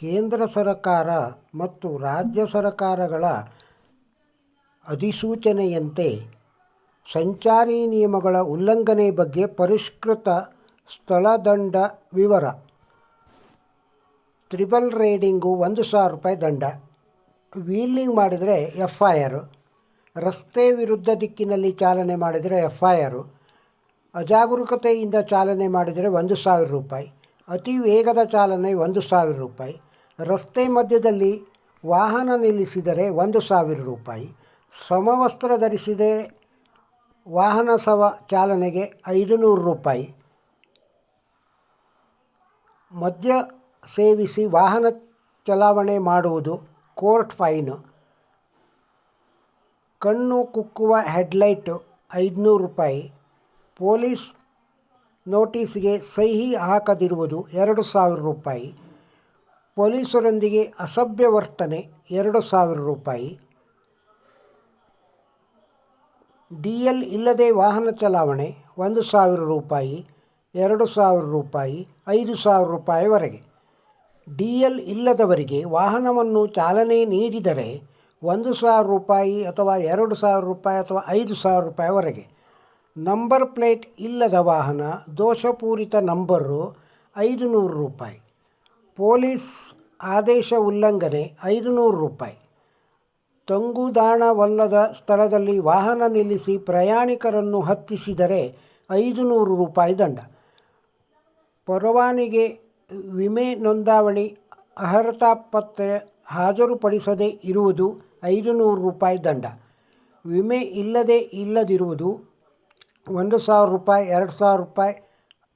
ಕೇಂದ್ರ ಸರಕಾರ ಮತ್ತು ರಾಜ್ಯ ಸರಕಾರಗಳ ಅಧಿಸೂಚನೆಯಂತೆ ಸಂಚಾರಿ ನಿಯಮಗಳ ಉಲ್ಲಂಘನೆ ಬಗ್ಗೆ ಪರಿಷ್ಕೃತ ಸ್ಥಳದಂಡ ವಿವರ. ತ್ರಿಬಲ್ ರೈಡಿಂಗು ಒಂದು ಸಾವಿರ ರೂಪಾಯಿ ದಂಡ. ವೀಲಿಂಗ್ ಮಾಡಿದರೆ ಎಫ್ ಐ ಆರು ರಸ್ತೆ ವಿರುದ್ಧ ದಿಕ್ಕಿನಲ್ಲಿ ಚಾಲನೆ ಮಾಡಿದರೆ ಎಫ್ ಐ ಆರು ಅಜಾಗರೂಕತೆಯಿಂದ ಚಾಲನೆ ಮಾಡಿದರೆ ಒಂದು ಸಾವಿರ ರೂಪಾಯಿ. ಅತಿ ವೇಗದ ಚಾಲನೆ ಒಂದು ಸಾವಿರ ರೂಪಾಯಿ. ರಸ್ತೆ ಮಧ್ಯದಲ್ಲಿ ವಾಹನ ನಿಲ್ಲಿಸಿದರೆ ಒಂದು ಸಾವಿರ ರೂಪಾಯಿ, ಸಮವಸ್ತ್ರ ಧರಿಸಿದೆ ವಾಹನ ಸವ ಚಾಲನೆಗೆ ಐದು ನೂರು ರೂಪಾಯಿ. ಮದ್ಯ ಸೇವಿಸಿ ವಾಹನ ಚಲಾವಣೆ ಮಾಡುವುದು ಕೋರ್ಟ್ ಫೈನ್. ಕಣ್ಣು ಕುಕ್ಕುವ ಹೆಡ್ಲೈಟು ಐದುನೂರು ರೂಪಾಯಿ. ಪೊಲೀಸ್ ನೋಟಿಸ್ಗೆ ಸಹಿ ಹಾಕದಿರುವುದು ಎರಡು ಸಾವಿರ ರೂಪಾಯಿ. ಪೊಲೀಸರೊಂದಿಗೆ ಅಸಭ್ಯ ವರ್ತನೆ, ಎರಡು ಸಾವಿರ ರೂಪಾಯಿ. ಡಿ ಎಲ್ ಇಲ್ಲದೆ ವಾಹನ ಚಲಾವಣೆ, ಒಂದು ಸಾವಿರ ರೂಪಾಯಿ, ಎರಡು ಸಾವಿರ ರೂಪಾಯಿ, ಐದು ಸಾವಿರ ರೂಪಾಯಿವರೆಗೆ. ಡಿ ಎಲ್ ಇಲ್ಲದವರಿಗೆ ವಾಹನವನ್ನು ಚಾಲನೆ ನೀಡಿದರೆ, ಒಂದು ಸಾವಿರ ರೂಪಾಯಿ ಅಥವಾ ಎರಡು ಸಾವಿರ ರೂಪಾಯಿ ಅಥವಾ ಐದು ಸಾವಿರ ರೂಪಾಯಿವರೆಗೆ. ನಂಬರ್ ಪ್ಲೇಟ್ ಇಲ್ಲದ ವಾಹನ, ದೋಷಪೂರಿತ ನಂಬರು, ಐದು ನೂರು ರೂಪಾಯಿ. ಪೊಲೀಸ್ ಆದೇಶ ಉಲ್ಲಂಘನೆ ಐದು ನೂರು ರೂಪಾಯಿ. ತಂಗುದಾಣವಲ್ಲದ ಸ್ಥಳದಲ್ಲಿ ವಾಹನ ನಿಲ್ಲಿಸಿ ಪ್ರಯಾಣಿಕರನ್ನು ಹತ್ತಿಸಿದರೆ ಐದು ನೂರು ರೂಪಾಯಿ ದಂಡ. ಪರವಾನಿಗೆ ವಿಮೆ ನೋಂದಾವಣಿ, ಅರ್ಹತಾ ಪತ್ರ ಹಾಜರುಪಡಿಸದೇ ಇರುವುದು ಐದು ನೂರು ರೂಪಾಯಿ ದಂಡ. ವಿಮೆ ಇಲ್ಲದೆ ಇಲ್ಲದಿರುವುದು ಒಂದು ಸಾವಿರ ರೂಪಾಯಿ, ಎರಡು ಸಾವಿರ ರೂಪಾಯಿ,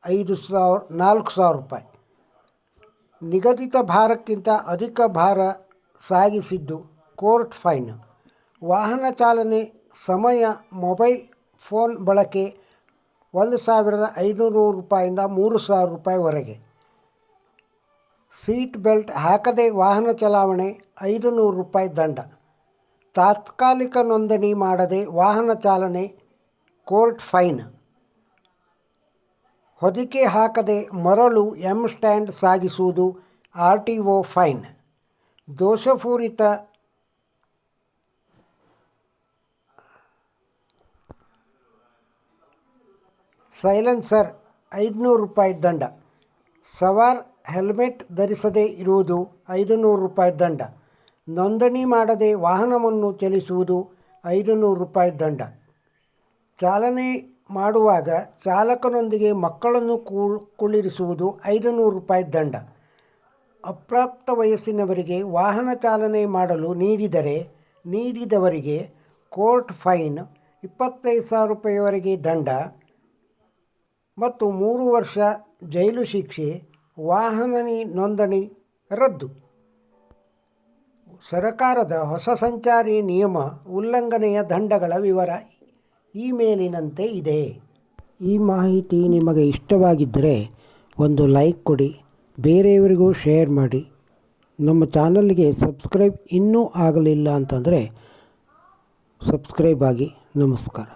ಐದು ಸಾವಿರ, ನಾಲ್ಕು ಸಾವಿರ ರೂಪಾಯಿ. ನಿಗದಿತ ಭಾರಕ್ಕಿಂತ ಅಧಿಕ ಭಾರ ಸಾಗಿಸಿದ್ದು ಕೋರ್ಟ್ ಫೈನ್. ವಾಹನ ಚಾಲನೆ ಸಮಯ ಮೊಬೈಲ್ ಫೋನ್ ಬಳಕೆ ಒಂದು ಸಾವಿರದ ಐನೂರು ರೂಪಾಯಿಂದ ಮೂರು ಸಾವಿರ ರೂಪಾಯಿವರೆಗೆ ಸೀಟ್ ಬೆಲ್ಟ್ ಹಾಕದೆ ವಾಹನ ಚಲಾವಣೆ ಐದು ನೂರು ರೂಪಾಯಿ ದಂಡ. ತಾತ್ಕಾಲಿಕ ನೋಂದಣಿ ಮಾಡದೆ ವಾಹನ ಚಾಲನೆ ಕೋರ್ಟ್ ಫೈನ್. ಹೊದಿಕೆ ಹಾಕದೆ ಮರಳು ಎಂ ಸ್ಟ್ಯಾಂಡ್ ಸಾಗಿಸುವುದು ಆರ್ ಟಿ ಒ ಫೈನ್ ದೋಷಪೂರಿತ ಸೈಲೆನ್ಸರ್ ಐದುನೂರು ರೂಪಾಯಿ ದಂಡ. ಸವಾರ್ ಹೆಲ್ಮೆಟ್ ಧರಿಸದೇ ಇರುವುದು ಐದು ನೂರು ರೂಪಾಯಿ ದಂಡ. ನೋಂದಣಿ ಮಾಡದೆ ವಾಹನವನ್ನು ಚಲಿಸುವುದು ಐದು ನೂರು ರೂಪಾಯಿ ದಂಡ. ಚಾಲನೆ ಮಾಡುವಾಗ ಚಾಲಕನೊಂದಿಗೆ ಮಕ್ಕಳನ್ನು ಕುಳ್ಳಿರಿಸುವುದು ಐದು ನೂರು ರೂಪಾಯಿ ದಂಡ. ಅಪ್ರಾಪ್ತ ವಯಸ್ಸಿನವರಿಗೆ ವಾಹನ ಚಾಲನೆ ಮಾಡಲು ನೀಡಿದರೆ ನೀಡಿದವರಿಗೆ ಕೋರ್ಟ್ ಫೈನ್ ಇಪ್ಪತ್ತೈದು ಸಾವಿರ ರೂಪಾಯಿವರೆಗೆ ದಂಡ ಮತ್ತು ಮೂರು ವರ್ಷ ಜೈಲು ಶಿಕ್ಷೆ, ವಾಹನ ನೋಂದಣಿ ರದ್ದು. ಸರಕಾರದ ಹೊಸ ಸಂಚಾರಿ ನಿಯಮ ಉಲ್ಲಂಘನೆಯ ದಂಡಗಳ ವಿವರ ಈ ಮೇಲಿನಂತೆ ಇದೆ. ಈ ಮಾಹಿತಿ ನಿಮಗೆ ಇಷ್ಟವಾಗಿದ್ದರೆ ಒಂದು ಲೈಕ್ ಕೊಡಿ, ಬೇರೆಯವರಿಗೂ ಶೇರ್ ಮಾಡಿ. ನಮ್ಮ ಚಾನಲ್ಗೆ ಸಬ್ಸ್ಕ್ರೈಬ್ ಇನ್ನೂ ಆಗಲಿಲ್ಲ ಅಂತಂದರೆ ಸಬ್ಸ್ಕ್ರೈಬ್ ಆಗಿ ನಮಸ್ಕಾರ.